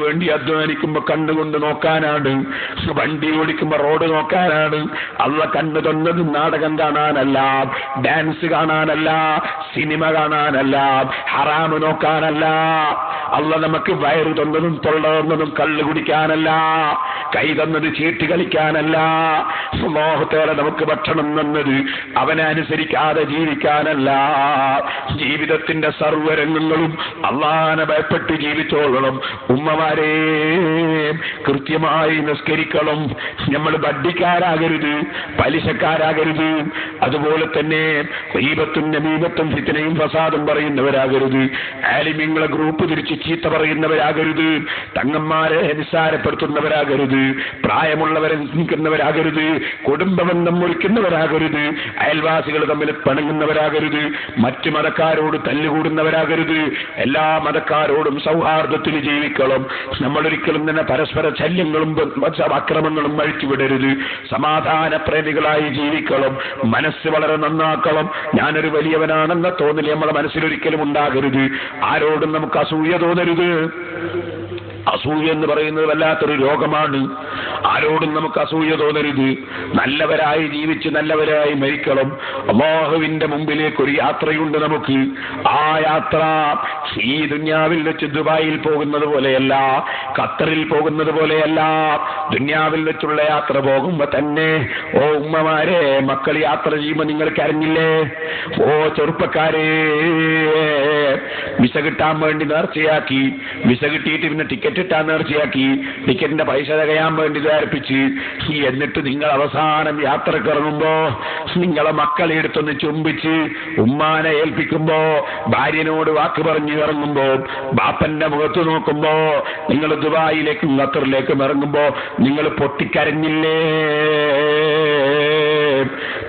വേണ്ടി അധ്വാനിക്കുമ്പോ കണ്ണുകൊണ്ട് നോക്കാനാണ്. വണ്ടി ഓടിക്കുമ്പോ റോഡ് നോക്കാനാണ്. അള്ള കണ്ണു തന്നത് നാടകം കാണാനല്ല ഡാൻസ് കാണാനല്ല സിനിമ കാണാനല്ല ഹറാമ് നോക്കാനല്ല. അള്ള നമുക്ക് വയറ് തന്നതും തൊള്ള തന്നതും കള്ള് കുടിക്കാനല്ല കൈ തന്നത് ചീട്ട് കളിക്കാനല്ല സ്നേഹത്തോടെ നമുക്ക് ഭക്ഷണം തന്നത് അവനെ അനുസരിക്കാതെ ജീവിക്കാനല്ല. ജീവിതത്തിന്റെ സർവരംഗങ്ങളും അള്ളാനെ ഭയപ്പെട്ട് ജീവിച്ചോളണം. ഉമ്മമാരെ കൃത്യമായി നിസ്കരിക്കണം. നമ്മൾ ബഡ്ഡിക്കാരാകരുത് പലിശക്കാരാകരുത്. അതുപോലെ തന്നെ ദൈവത്തും നമീപത്തും ഫിത്തനയും ഫസാദും പറയുന്നവരാകരുത്. ആലിമ്യങ്ങളെ ഗ്രൂപ്പ് തിരിച്ച് ചീത്ത പറയുന്നവരാകരുത്. തങ്ങന്മാരെ നിസ്സാരപ്പെടുത്തുന്നവരാകരുത്. പ്രായമുള്ളവരെ നിന്ദിക്കുന്നവരാകരുത് കുടുംബബന്ധം മുറിക്കുന്നവരാകരുത്. അയൽവാസികൾ തമ്മിൽ പിണങ്ങുന്നവരാകരുത്. മറ്റു മതക്കാരോട് തല്ലുകൂടുന്നവരാകരുത്. എല്ലാ മതക്കാരോടും സൗഹാർദ്ദത്തിൽ ജീവിക്കണം. നമ്മളൊരിക്കലും തന്നെ പരസ്പര ശല്യങ്ങളും അക്രമങ്ങളും അഴിച്ചുവിടരുത്. സമാധാന പ്രേമികളായി ജീവിക്കണം. മനസ്സ് വളരെ നന്നാക്കണം. ഞാനൊരു വലിയവനാണെന്ന തോന്നൽ നമ്മളെ മനസ്സിലൊരിക്കലും ഉണ്ടാകരുത്. ആരോടും നമുക്ക് അസൂയ തോന്നരുത് അസൂയ എന്ന് പറയുന്നത് വല്ലാത്തൊരു രോഗമാണ്. ആരോടും നമുക്ക് അസൂയ തോന്നരുത്. നല്ലവരായി ജീവിച്ച് നല്ലവരായി മരിക്കണം. അള്ളാഹുവിന്റെ മുമ്പിലേക്ക് ഒരു യാത്രയുണ്ട് നമുക്ക്. ആ യാത്ര ഈ ദുന്യാവിൽ വെച്ച് ദുബായിൽ പോകുന്നത് പോലെയല്ല ഖത്തറിൽ പോകുന്നത് പോലെയല്ല. ദുന്യാവിൽ വെച്ചുള്ള യാത്ര പോകുമ്പോ തന്നെ ഓ ഉമ്മമാരെ മക്കൾ യാത്ര ചെയ്യുമ്പോ നിങ്ങൾക്ക് അറിഞ്ഞില്ലേ ഓ ചെറുപ്പക്കാരെ വിസ കിട്ടാൻ വേണ്ടി നേർച്ചയാക്കി. വിസ കിട്ടിയിട്ട് പിന്നെ ടിക്കറ്റ് ഇട്ടാൻ നേർച്ചയാക്കി ടിക്കറ്റിന്റെ പൈസ തികയാൻ വേണ്ടി ധാരിപ്പിച്ച് എന്നിട്ട് നിങ്ങൾ അവസാനം യാത്രയ്ക്ക് ഇറങ്ങുമ്പോ നിങ്ങളെ മക്കളെ എടുത്തൊന്ന് ചുംബിച്ച് ഉമ്മാനെ ഏൽപ്പിക്കുമ്പോ ഭാര്യനോട് വാക്ക് പറഞ്ഞു ഇറങ്ങുമ്പോ ബാപ്പന്റെ മുഖത്ത് നോക്കുമ്പോ നിങ്ങൾ ദുബായിലേക്കും ഖത്തറിലേക്കും ഇറങ്ങുമ്പോ നിങ്ങൾ പൊട്ടിക്കരഞ്ഞില്ലേ?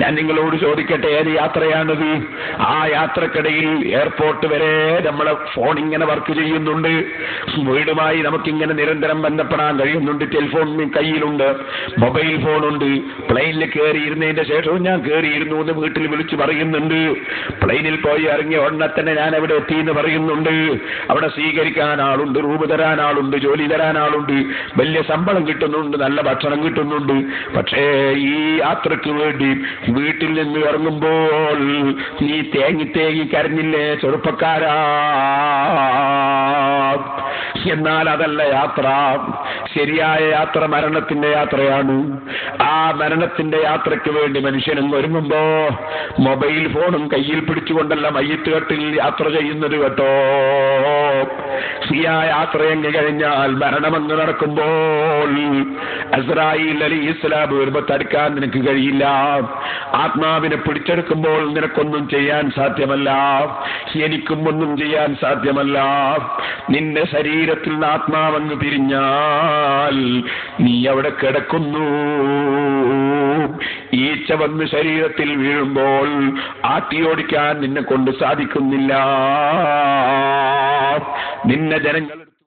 ഞാൻ നിങ്ങളോട് ചോദിക്കട്ടെ ഏത് യാത്രയാണിത്? ആ യാത്രക്കിടയിൽ എയർപോർട്ട് വരെ നമ്മളെ ഫോൺ ഇങ്ങനെ വർക്ക് ചെയ്യുന്നുണ്ട്. വീടുമായി നമുക്കിങ്ങനെ നിരന്തരം ബന്ധപ്പെടാൻ കഴിയുന്നുണ്ട്. ടെലിഫോൺ കയ്യിലുണ്ട്. മൊബൈൽ ഫോണുണ്ട് പ്ലെയിനിൽ കയറിയിരുന്നതിന്റെ ശേഷവും ഞാൻ കയറിയിരുന്നു എന്ന് വീട്ടിൽ വിളിച്ച് പറയുന്നുണ്ട്. പ്ലെയിനിൽ പോയി ഇറങ്ങിയ ഉടനെ തന്നെ ഞാൻ അവിടെ എത്തി എന്ന് പറയുന്നുണ്ട്. അവിടെ സ്വീകരിക്കാൻ ആളുണ്ട് റൂം തരാൻ ആളുണ്ട് ജോലി തരാൻ ആളുണ്ട്. വലിയ ശമ്പളം കിട്ടുന്നുണ്ട് നല്ല ഭക്ഷണം കിട്ടുന്നുണ്ട്. പക്ഷേ ഈ യാത്രയ്ക്ക് വേണ്ടി വീട്ടിൽ നിന്ന് ഇറങ്ങുമ്പോൾ നീ തേങ്ങി തേങ്ങി കരഞ്ഞില്ലേ ചെറുപ്പക്കാരാ? എന്നാൽ അതല്ല യാത്ര. ശരിയായ യാത്ര മരണത്തിന്റെ യാത്രയാണ്. ആ മരണത്തിന്റെ യാത്രയ്ക്ക് വേണ്ടി മനുഷ്യനും ഒരുങ്ങുമ്പോ മൊബൈൽ ഫോണും കയ്യിൽ പിടിച്ചുകൊണ്ടല്ല മയ്യത്തുകെട്ടിൽ യാത്ര ചെയ്യുന്നത് കേട്ടോ. സിയാ യാത്രയങ്ങ് കഴിഞ്ഞാൽ മരണമെന്ന് നടക്കുമ്പോൾ അസ്രായിൽ അലി ഇസ്ലാബ് വരുമ്പോ തടുക്കാൻ നിനക്ക് കഴിയില്ല. ആത്മാവിനെ പിടിച്ചെടുക്കുമ്പോൾ നിനക്കൊന്നും ചെയ്യാൻ സാധ്യമല്ല. എനിക്കും ഒന്നും ചെയ്യാൻ സാധ്യമല്ല. നിന്റെ ശരീരത്തിൽ നിന്ന് ആത്മാവങ്ങ് പിരിഞ്ഞാൽ നീ അവിടെ കിടക്കുന്നു. ഈച്ച വന്ന് ശരീരത്തിൽ വീഴുമ്പോൾ ആട്ടിയോടിക്കാൻ നിന്നെ കൊണ്ട് സാധിക്കുന്നില്ല. നിന്നെ ജനങ്ങൾ